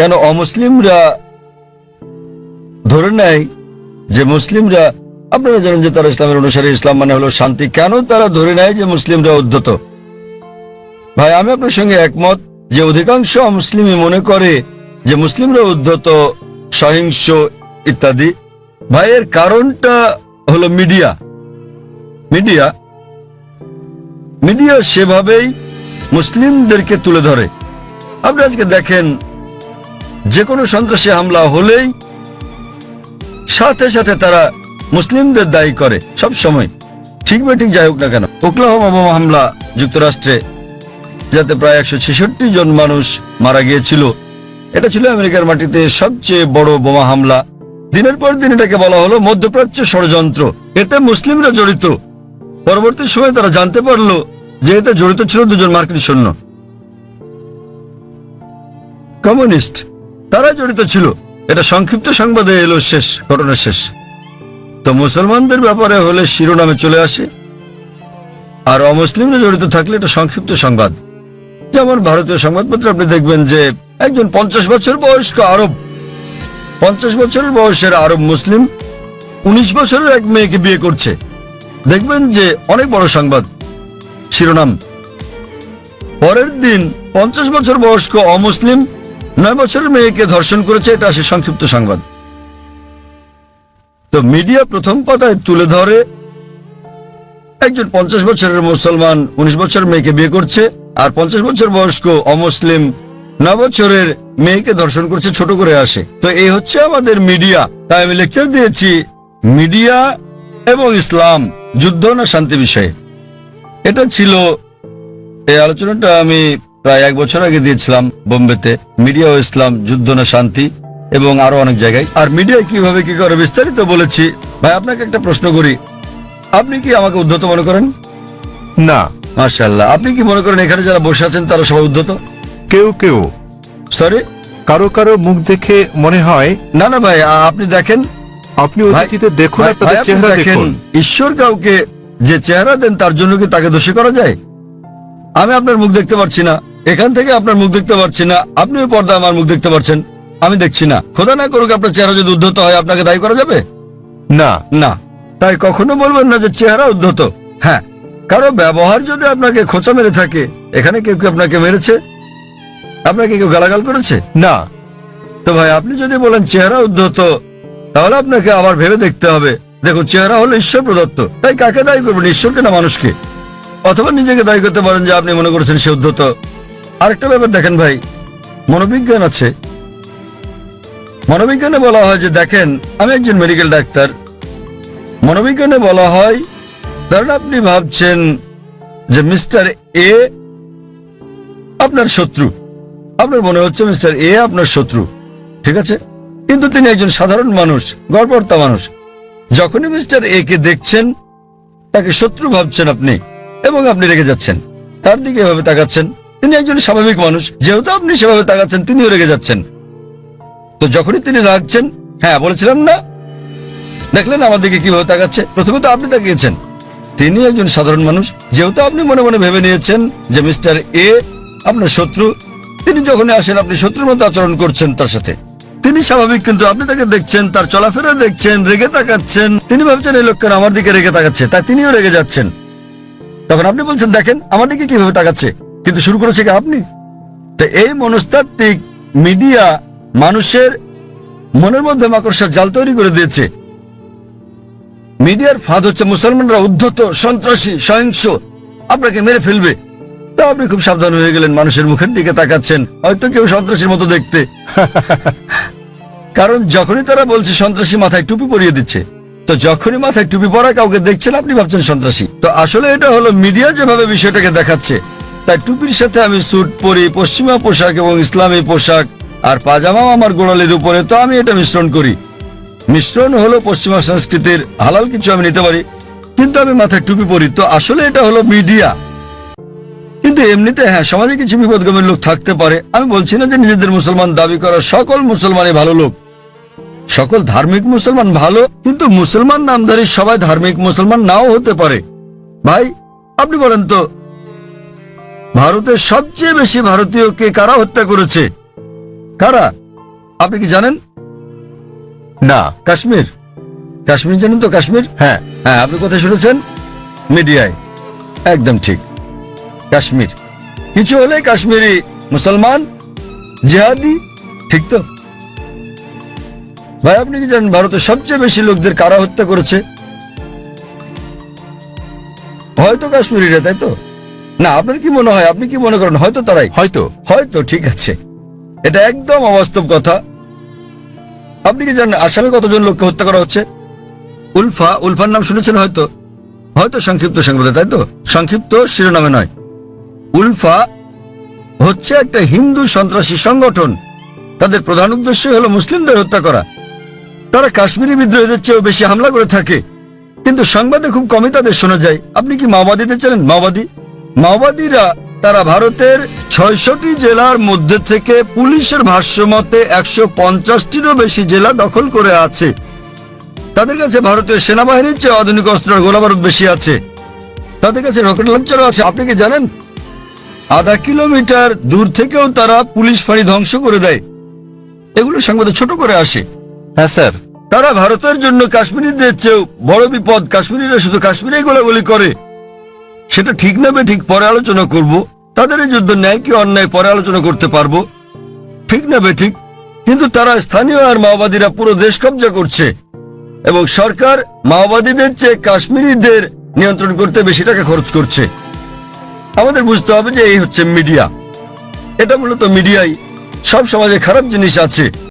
কেন অমুসলিমরা ধরে নেয় যে মুসলিমরা, আপনারা জানেন যে তারা ইসলামের অনুসারী, ইসলাম মানে হলো শান্তি। কেন তারা ধরে নেয় যে মুসলিমরা উদ্ধত? ভাই, আমি আপনার সঙ্গে একমত যে অধিকাংশ মুসলিমই মনে করে যে মুসলিমরা উদ্ধত, সহিংস ইত্যাদি। ভাইয়ের কারণটা হলো মিডিয়া। মিডিয়া? মিডিয়া সেভাবেই মুসলিমদেরকে তুলে ধরে। আপনি আজকে দেখেন যে কোনো সন্ত্রাসী হামলা হলেই সাথে সাথে তারা মুসলিমদের দায়ী করে সব সময়। ঠিক বা ঠিক যাই হোক না কেন, ওকলাহোমা বোমা হামলা যুক্তরাষ্ট্রে, যাতে প্রায় একশো ছেষট্টি জন মানুষ মারা গিয়েছিল, এটা ছিল আমেরিকার মাটিতে সবচেয়ে বড় বোমা হামলা। দিনের পর দিন এটাকে বলা হলো মধ্যপ্রাচ্য ষড়যন্ত্র। এতে মুসলিমরা জড়িত। পরবর্তী সময়ে তারা জানতে পারল যে এতে জড়িত ছিল দুজন মার্কিন সৈন্য। কমিউনিস্ট। তারা জড়িত ছিল। এটা সংক্ষিপ্ত সংবাদে এলো শেষ, ঘটনা শেষ। তো মুসলমানদের ব্যাপারে হলে শিরোনামে চলে আসে। আর অমুসলিমরা জড়িত থাকলে এটা সংক্ষিপ্ত সংবাদ। যেমন ভারতীয় সংবাদপত্রে আপনি দেখবেন যে একজন পঞ্চাশ বছর বয়স্ক আরব, পঞ্চাশ বছরের বয়সের আরব মুসলিম, উনিশ বছরের এক মেয়েকে বিয়ে করছে। দেখবেন যে অনেক বড় সংবাদ, শিরোনাম। পরের দিন পঞ্চাশ বছর বয়স্ক অমুসলিম নয় বছরের মেয়েকে ধর্ষণ করেছে, এটা আসে সংক্ষিপ্ত সংবাদ। তো মিডিয়া প্রথম পাতায় তুলে ধরে, একজন পঞ্চাশ বছরের মুসলমান, উনিশ বছর মেয়েকে বিয়ে করছে, আর পঞ্চাশ বছর বয়স্ক অমুসলিম ন বছরের মেয়েকে ধর্ষণ করছে, ছোট করে আসে। তো এই হচ্ছে আমাদের মিডিয়া। তাই আমি লেকচার দিয়েছি, মিডিয়া এবং ইসলাম, যুদ্ধ না শান্তি বিষয়ে। এটা ছিল এই আলোচনাটা আমি প্রায় এক বছর আগে দিয়েছিলাম বোম্বেতে মিডিয়া ও ইসলাম যুদ্ধ না শান্তি এবং আরও অনেক জায়গায়। আর মিডিয়া কীভাবে কি করে বিস্তারিত বলেছি ভাই আপনাকে একটা প্রশ্ন করি। আপনি কি আমাকে উদ্ধত মনে করেন? না। মার্শাল্লাহ আপনি কি মনে করেন এখানে যারা বসে আছেন তারা সবাই উদ্ধত? কেউ কেউ। সরি কারও কারও মুখ দেখে মনে হয় না না ভাই আ- আপনি দেখেন। আপনি অতিথিতে দেখুন ভাই- আর তাদের আপনি চেহারা দেখেন, দেখুন। ঈশ্বর কাউকে যে চেহারা দেন তার জন্য কি তাকে দোষী করা যায়? আমি আপনার মুখ দেখতে পাচ্ছি না। এখান থেকে আপনার মুখ দেখতে পারছি না। আপনি ওই পর্দা আমার মুখ দেখতে পারছেন। আমি দেখছি না। খোদা না করুক আপনার চেহারা যদি উদ্ধত হয় আপনাকে দায়ী করা যাবে? না। না। তাই কখনো বলবেন না যে চেহারা উদ্ধত। হ্যাঁ। কারও ব্যবহার যদি আপনাকে খোঁচা মেরে থাকে এখানে কেউ কেউ আপনাকে মেরেছে? আপনাকে কেউ গালাগাল করেছে? না। তো ভাই আপনি যদি বলেন চেহারা উদ্ধত তাহলে আপনাকে আবার ভেবে দেখতে হবে। দেখুন চেহারা হলো ঈশ্বর প্রদত্ত। তাই কাকে দায়ী করবেন? ঈশ্বরকে না মানুষকে? অথবা নিজেকে দায়ী করতে পারেন যে আপনি মনে করেছেন সে উদ্ধত। আরেকটা ব্যাপার দেখেন ভাই, মনোবিজ্ঞান আছে। মনোবিজ্ঞানে বলা হয় যে, দেখেন, আমি একজন মেডিকেল ডাক্তার মনোবিজ্ঞানে বলা হয়, ধরেন আপনি ভাবছেন যে মিস্টার এ আপনার শত্রু। আপনার মনে হচ্ছে মিস্টার এ আপনার শত্রু। ঠিক আছে? কিন্তু তিনি একজন সাধারণ মানুষ, গড়পড়তা মানুষ। যখনই মিস্টার এ কে দেখছেন, তাকে শত্রু ভাবছেন আপনি এবং আপনি রেগে যাচ্ছেন। তার দিকে এভাবে তাকাচ্ছেন। তিনি একজন স্বাভাবিক মানুষ। যেহেতু আপনি সেভাবে তাকাচ্ছেন, তিনিও রেগে যাচ্ছেন। তো যখনই তিনি রাখছেন হ্যাঁ বলেছিলাম না। দেখলেন আমার দিকে কীভাবে তাকাচ্ছে। প্রথমে তো আপনি তাকিয়েছেন। তিনি একজন সাধারণ মানুষ। যেহেতু আপনি মনে মনে ভেবে নিয়েছেন যে মিস্টার এ আপনার শত্রু, তিনি যখন আসেন, আপনি শত্রুর মতো আচরণ করছেন তার সাথে। তিনি স্বাভাবিক, কিন্তু আপনি তাকে দেখছেন, তার চলাফেরা দেখছেন, রেগে তাকাচ্ছেন। তিনি ভাবছেন, এই লোকটা আমার দিকে রেগে তাকাচ্ছে। তাই তিনিও রেগে যাচ্ছেন। তখন আপনি বলছেন, দেখেন, আমার দিকে কীভাবে তাকাচ্ছে? কিন্তু শুরু করেছে কি আপনি? তো এই মনস্তাত্ত্বিক মিডিয়া মানুষের মনের মধ্যে মাকড়সার জাল তৈরি করে দিয়েছে। মিডিয়ার ফাঁদ হচ্ছে মুসলমানরা উদ্ধত, সন্ত্রাসী, সহিংস, আপনাকে মেরে ফেলবে। তা আপনি খুব সাবধান হয়ে গেলেন, মানুষের মুখের দিকে তাকাচ্ছেন, হয়তো কেউ সন্ত্রাসীর মতো দেখতে। কারণ যখনই তারা বলছে সন্ত্রাসী মাথায় টুপি পরিয়ে দিচ্ছে, তো যখনই মাথায় টুপি পরা কাউকে দেখছেন, আপনি ভাবছেন সন্ত্রাসী। তো আসলে এটা হলো মিডিয়া যেভাবে বিষয়টাকে দেখাচ্ছে তাই টুপির সাথে আমি স্যুট পরি, পশ্চিমা পোশাক এবং ইসলামী পোশাক আর পাজামাও আমার গোড়ালির উপরে, তো আমি এটা মিশ্রণ করি। মিশ্রণ হলো পশ্চিমা সংস্কৃতির হালাল কিছু আমি নিতে পারি, কিন্তু আমি মাথায় টুপি পরি, তো আসলে এটা হলো মিডিয়া। কিন্তু এমনিতে হ্যাঁ সমাজে কিছু বিপদগামীর লোক থাকতে পারে। আমি বলছি না যে নিজেদের মুসলমান দাবি করা সকল মুসলমানই ভালো লোক। সকল ধার্মিক মুসলমান ভালো, কিন্তু মুসলমান নামধারী সবাই ধার্মিক মুসলমান নাও হতে পারে। ভাই, আপনি বলেন তো ভারতের সবচেয়ে বেশি ভারতীয়কে কারা হত্যা করেছে? কারা? আপনি কি জানেন? না। কাশ্মীর। কাশ্মীর জানেন তো কাশ্মীর? হ্যাঁ। হ্যাঁ আপনি কোথায় শুনেছেন? মিডিয়ায়। একদম ঠিক। কাশ্মীর। কিছু হলে কাশ্মীরি মুসলমান জেহাদি ঠিক তো? ভাই আপনি কি জানেন ভারতের সবচেয়ে বেশি লোকদের কারা হত্যা করেছে? হয়তো কাশ্মীরিরা তাই তো? না আপনার কি মনে হয়? আপনি কি মনে করেন? হয়তো তারাই। হয়তো। হয়তো ঠিক আছে। এটা একদম অবাস্তব কথা। আপনি কি জানেন আসামে কতজন লোককে হত্যা করা হচ্ছে? উলফা উলফার নাম শুনেছেন হয়তো? হয়তো সংক্ষিপ্ত সংবাদে তাই তো? সংক্ষিপ্ত শিরোনামে নয়। উলফা হচ্ছে একটা হিন্দু সন্ত্রাসী সংগঠন। তাদের প্রধান উদ্দেশ্য হলো মুসলিমদের হত্যা করা। তারা কাশ্মীরি বিদ্রোহীদের চেয়েও বেশি হামলা করে থাকে। কিন্তু সংবাদে খুব কমই তাদের শোনা যায়। আপনি কি মাওবাদীদের চেনেন? মাওবাদী? মাওবাদীরা তারা ভারতের ছয়শটি জেলার মধ্যে থেকে পুলিশের ভাষ্যমতে একশো পঞ্চাশটিরও বেশি জেলা দখল করে আছে। তাদের কাছে ভারতীয় সেনাবাহিনীর চেয়ে আধুনিক অস্ত্র গোলাবারুদ বেশি আছে। তাদের কাছে রকেট লঞ্চারও আছে আপনি কি জানেন? আধা কিলোমিটার দূর থেকেও তারা পুলিশ ফাঁড়ি ধ্বংস করে দেয়। এগুলো সংবাদে ছোট করে আসে। হ্যাঁ স্যার। তারা ভারতের জন্য কাশ্মীরিদের চেয়েও বড় বিপদ। কাশ্মীরিরা শুধু কাশ্মীরে গোলাগুলি করে। সেটা ঠিক না বে ঠিক পরে আলোচনা করব। তাদের যুদ্ধ ন্যায় কি অন্যায় পরে আলোচনা করতে পারব? ঠিক না বে ঠিক। কিন্তু তারা স্থানীয় আর মাওবাদীরা পুরো দেশ কবজা করছে। এবং সরকার মাওবাদীদের চেয়ে কাশ্মীরিদের নিয়ন্ত্রণ করতে বেশি টাকা খরচ করছে। আমাদের বুঝতে হবে যে এই হচ্ছে মিডিয়া। এটা মূলত মিডিয়াই। সব সমাজে খারাপ জিনিস আছে।